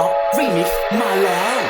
ก๊อรีมิกซ์มาแล้ว